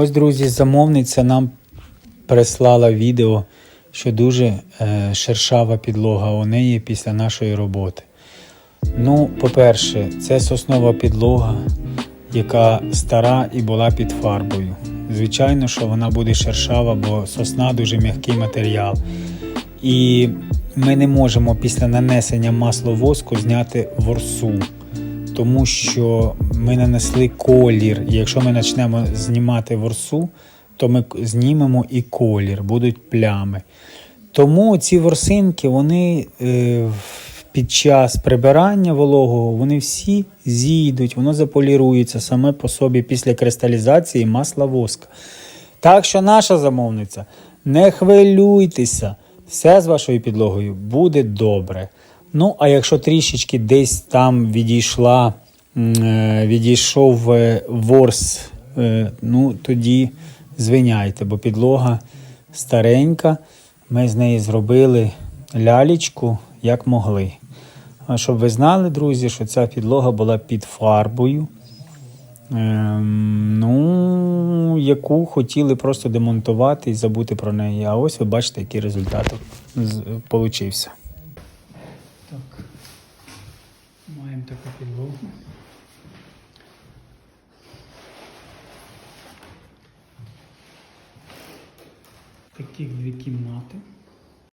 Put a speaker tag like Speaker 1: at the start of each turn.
Speaker 1: Ось, друзі, замовниця нам прислала відео, що дуже е, шершава підлога у неї після нашої роботи. Ну, по-перше, це соснова підлога, яка стара і була під фарбою. Звичайно, що вона буде шершава, бо сосна дуже м'який матеріал. І ми не можемо після нанесення масловоску зняти ворсу, тому що ми нанесли колір. І якщо ми почнемо знімати ворсу, то ми знімемо і колір, будуть плями. Тому ці ворсинки, вони е, під час прибирання вологого, вони всі зійдуть, воно заполірується саме по собі після кристалізації масла воска. Так що наша замовниця, не хвилюйтеся, все з вашою підлогою буде добре. Ну, а якщо трішечки десь там відійшла, е, відійшов е, ворс, е, ну тоді звиняйте, бо підлога старенька. Ми з неї зробили лялічку, як могли. А щоб ви знали, друзі, що ця підлога була під фарбою. Ем, ну, яку хотіли просто демонтувати і забути про неї. А ось ви бачите, який результат получився. Так, таку підлогу. Таких дві кімнати.